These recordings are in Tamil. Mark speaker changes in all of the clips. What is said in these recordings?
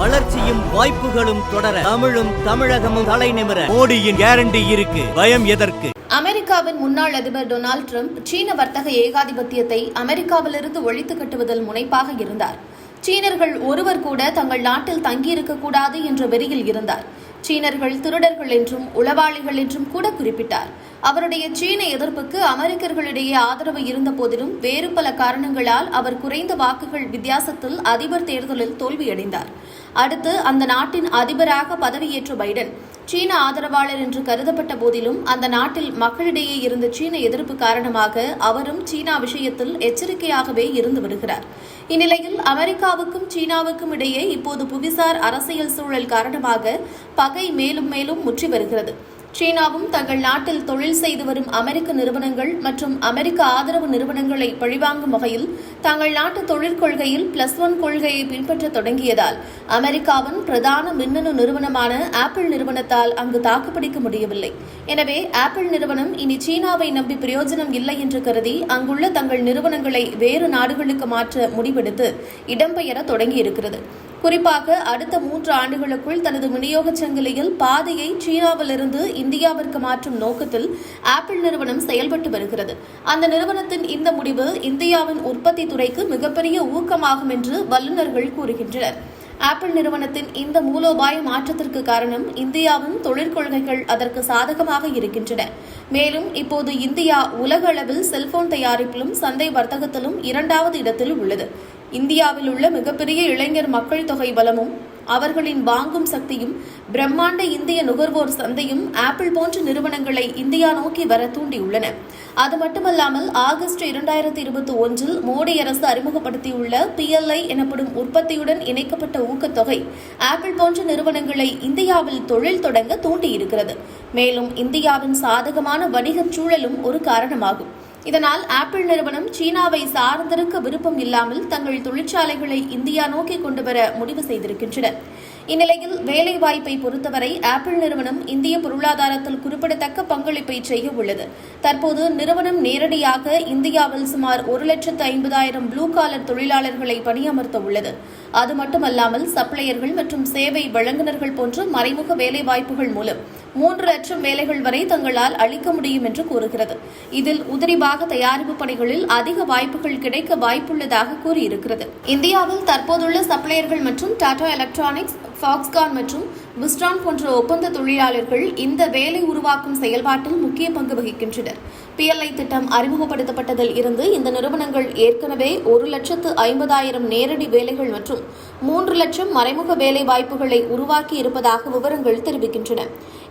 Speaker 1: வளர்ச்சியும் வாய்ப்புகளும் தொடர தமிழும் தமிழகமும் தலை நிமிர. மோடியின் கேரண்டி இருக்கு. பயம் எதற்கு?
Speaker 2: அமெரிக்காவின் முன்னாள் அதிபர் டொனால்ட் ட்ரம்ப் சீன வர்த்தக ஏகாதிபத்தியத்தை அமெரிக்காவிலிருந்து ஒழித்து கட்டுவதில் முனைப்பாக இருந்தார். சீனர்கள் ஒருவர் கூட தங்கள் நாட்டில் தங்கியிருக்க கூடாது என்ற வெறியில் இருந்தார். சீனர்கள் திருடர்கள் என்றும் உளவாளிகள் என்றும் கூட குறிப்பிட்டார். அவருடைய சீன எதிர்ப்புக்கு அமெரிக்கர்களிடையே ஆதரவு இருந்த போதிலும் வேறு பல காரணங்களால் அவர் குறைந்த வாக்குகள் வித்தியாசத்தில் அதிபர் தேர்தலில் தோல்வியடைந்தார். அடுத்து அந்த நாட்டின் அதிபராக பதவியேற்ற பைடன் சீன ஆதரவாளர் என்று கருதப்பட்ட போதிலும் அந்த நாட்டில் மக்களிடையே இருந்த சீன எதிர்ப்பு காரணமாக அவரும் சீனா விஷயத்தில் எச்சரிக்கையாகவே இருந்து வருகிறார். இந்நிலையில் அமெரிக்காவுக்கும் சீனாவுக்கும் இடையே இப்போது புவிசார் அரசியல் சூழல் காரணமாக பகை மேலும் மேலும் முற்றி வருகிறது. சீனாவும் தங்கள் நாட்டில் தொழில் செய்து வரும் அமெரிக்க நிறுவனங்கள் மற்றும் அமெரிக்க ஆதரவு நிறுவனங்களை பழிவாங்கும் வகையில் தங்கள் நாட்டு தொழிற்கொள்கையில் பிளஸ் ஒன் கொள்கையை பின்பற்ற தொடங்கியதால் அமெரிக்காவின் பிரதான மின்னணு நிறுவனமான ஆப்பிள் நிறுவனத்தால் அங்கு தாக்குப்பிடிக்க முடியவில்லை. எனவே ஆப்பிள் நிறுவனம் இனி சீனாவை நம்பி பிரயோஜனம் இல்லை என்று கருதி அங்குள்ள தங்கள் நிறுவனங்களை வேறு நாடுகளுக்கு மாற்ற முடிவெடுத்து இடம்பெயர தொடங்கியிருக்கிறது. குறிப்பாக அடுத்த மூன்று ஆண்டுகளுக்குள் தனது விநியோகச் சங்கிலியில் பாதையை சீனாவிலிருந்து இந்தியாவிற்கு மாற்றும் நோக்கத்தில் ஆப்பிள் நிறுவனம் செயல்பட்டு வருகிறது. அந்த நிறுவனத்தின் இந்த முடிவு இந்தியாவின் உற்பத்தி துறைக்கு மிகப்பெரிய ஊக்கமாகும் என்று வல்லுநர்கள் கூறுகின்றனர். ஆப்பிள் நிறுவனத்தின் இந்த மூலோபாய மாற்றத்திற்கு காரணம் இந்தியாவின் தொழிற்கொள்கைகள் அதற்கு சாதகமாக இருக்கின்றன. மேலும் இப்போது இந்தியா உலக அளவில் செல்போன் தயாரிப்பிலும் சந்தை வர்த்தகத்திலும் இரண்டாவது இடத்தில் உள்ளது. இந்தியாவில் உள்ள மிகப்பெரிய இளைஞர் மக்கள் தொகை பலமும் அவர்களின் வாங்கும் சக்தியும் பிரம்மாண்ட இந்திய நுகர்வோர் சந்தையும் ஆப்பிள் போன்ற நிறுவனங்களை இந்தியா நோக்கி வர தூண்டியுள்ளன. அது மட்டுமல்லாமல் ஆகஸ்ட் இரண்டாயிரத்தி இருபத்தி ஒன்றில் மோடி அரசு அறிமுகப்படுத்தியுள்ள பிஎல்ஐ எனப்படும் உற்பத்தியுடன் இணைக்கப்பட்ட ஊக்கத்தொகை ஆப்பிள் போன்ற நிறுவனங்களை இந்தியாவில் தொழில் தொடங்க தூண்டியிருக்கிறது. மேலும் இந்தியாவின் சாதகமான வணிகச் சூழலும் ஒரு காரணமாகும். இதனால் ஆப்பிள் நிறுவனம் சீனாவை சார்ந்திருக்க விருப்பம் இல்லாமல் தங்கள் தொழிற்சாலைகளை இந்தியா நோக்கி கொண்டு வர முடிவு செய்திருக்கின்றனர். இந்நிலையில் வேலைவாய்ப்பை பொறுத்தவரை ஆப்பிள் நிறுவனம் இந்திய பொருளாதாரத்தில் குறிப்பிடத்தக்க பங்களிப்பை செய்ய உள்ளது தற்போது நிறுவனம் நேரடியாக இந்தியாவில் சுமார் ஒரு லட்சத்து ஐம்பதாயிரம் ப்ளூ காலர் தொழிலாளர்களை பணியமர்த்த உள்ளது. அது மட்டுமல்லாமல் சப்ளையர்கள் மற்றும் சேவை வழங்குநர்கள் போன்ற மறைமுக வேலைவாய்ப்புகள் மூலம் மூன்று லட்சம் வேலைகள் வரை தங்களால் அளிக்க முடியும் என்று கூறுகிறது. இதில் உதிரிபாக தயாரிப்பு பணிகளில் அதிக வாய்ப்புகள் கிடைக்க வாய்ப்புள்ளதாக கூறியிருக்கிறது. இந்தியாவில் தற்போதுள்ள சப்ளையர்கள் மற்றும் டாடா எலக்ட்ரானிக்ஸ் ஃபாக்ஸ்கான் மற்றும் விஸ்ட்ரான் போன்ற ஒப்பந்த தொழிலாளர்கள் இந்த வேலை உருவாக்கும் செயல்பாட்டில் முக்கிய பங்கு வகிக்கின்றனர். பிஎல்ஐ திட்டம் அறிமுகப்படுத்தப்பட்டதில் இருந்து இந்த நிறுவனங்கள் ஏற்கனவே ஒரு லட்சத்து ஐம்பதாயிரம் நேரடி வேலைகள் மற்றும் மூன்று லட்சம் மறைமுக வேலை வாய்ப்புகளை உருவாக்கி இருப்பதாக விவரங்கள் தெரிவிக்கின்றன.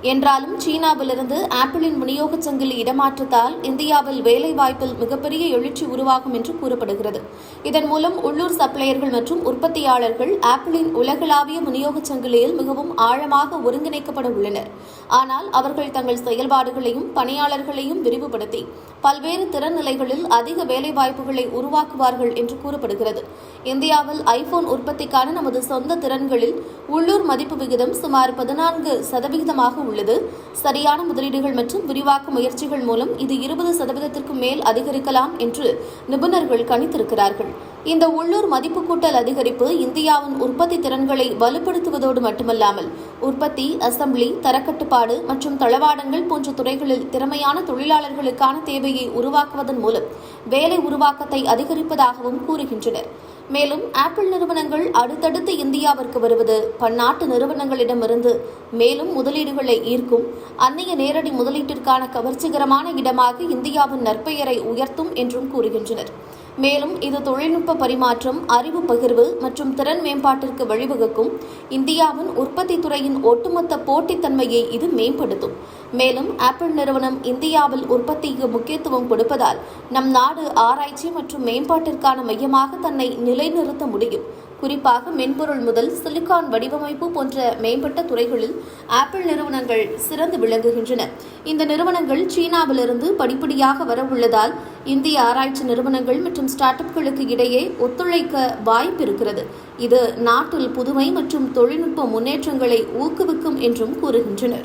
Speaker 2: என்றாலும் சீனாவிலிருந்து ஆப்பிளின் விநியோகச் சங்கிலி இடமாற்றத்தால் இந்தியாவில் வேலைவாய்ப்பில் மிகப்பெரிய எழுச்சி உருவாகும் என்று கூறப்படுகிறது. இதன் மூலம் உள்ளூர் சப்ளையர்கள் மற்றும் உற்பத்தியாளர்கள் ஆப்பிளின் உலகளாவிய விநியோகச் சங்கிலியில் மிகவும் ஆழமாக ஒருங்கிணைக்கப்பட உள்ளனர். ஆனால் அவர்கள் தங்கள் செயல்பாடுகளையும் பணியாளர்களையும் விரிவுபடுத்தி பல்வேறு திறன் நிலைகளில் அதிக வேலைவாய்ப்புகளை உருவாக்குவார்கள் என்று கூறப்படுகிறது. இந்தியாவில் ஐபோன் உற்பத்திக்கான நமது சொந்த திறன்களில் உள்ளூர் மதிப்பு விகிதம் சுமார் பதினான்கு சதவிகிதமாக உள்ளது. சரியான முதலீடுகள் மற்றும் விரிவாக்க முயற்சிகள் மூலம் இது இருபது சதவீதத்திற்கு மேல் அதிகரிக்கலாம் என்று நிபுணர்கள் கணித்திருக்கிறார்கள். இந்த உள்ளூர் மதிப்பு கூட்டல் அதிகரிப்பு இந்தியாவின் உற்பத்தி திறன்களை வலுப்படுத்துவதோடு மட்டுமல்லாமல் உற்பத்தி அசம்பிளி தரக்கட்டுப்பாடு மற்றும் தளவாடங்கள் போன்ற துறைகளில் திறமையான தொழிலாளர்களுக்கான தேவையை உருவாக்குவதன் மூலம் வேலை உருவாக்கத்தை அதிகரிப்பதாகவும் கூறுகின்றனர். மேலும் ஆப்பிள் நிறுவனங்கள் அடுத்தடுத்து இந்தியாவிற்கு வருவது பன்னாட்டு நிறுவனங்களிடமிருந்து மேலும் முதலீடுகளை ஈர்க்கும் அந்நிய நேரடி முதலீட்டிற்கான கவர்ச்சிகரமான இடமாக இந்தியாவின் நற்பெயரை உயர்த்தும் என்றும் கூறுகின்றனர். மேலும் இது தொழில்நுட்ப பரிமாற்றம் அறிவு பகிர்வு மற்றும் திறன் மேம்பாட்டிற்கு வழிவகுக்கும். இந்தியாவின் உற்பத்தி துறையின் ஒட்டுமொத்த போட்டித்தன்மையை இது மேம்படுத்தும். மேலும் ஆப்பிள் நிறுவனம் இந்தியாவில் உற்பத்திக்கு முக்கியத்துவம் கொடுப்பதால் நம் நாடு ஆராய்ச்சி மற்றும் மேம்பாட்டிற்கான மையமாக தன்னை நிலைநிறுத்த முடியும். குறிப்பாக மென்பொருள் முதல் சிலிக்கான் வடிவமைப்பு போன்ற மேம்பட்ட துறைகளில் ஆப்பிள் நிறுவனங்கள் சிறந்து விளங்குகின்றன. இந்த நிறுவனங்கள் சீனாவிலிருந்து படிப்படியாக வரவுள்ளதால் இந்திய ஆராய்ச்சி நிறுவனங்கள் மற்றும் ஸ்டார்ட் அப்களுக்கு இடையே ஒத்துழைக்க வாய்ப்பு இருக்கிறது. இது நாட்டில் புதுமை மற்றும் தொழில்நுட்ப முன்னேற்றங்களை ஊக்குவிக்கும் என்றும் கூறுகின்றனர்.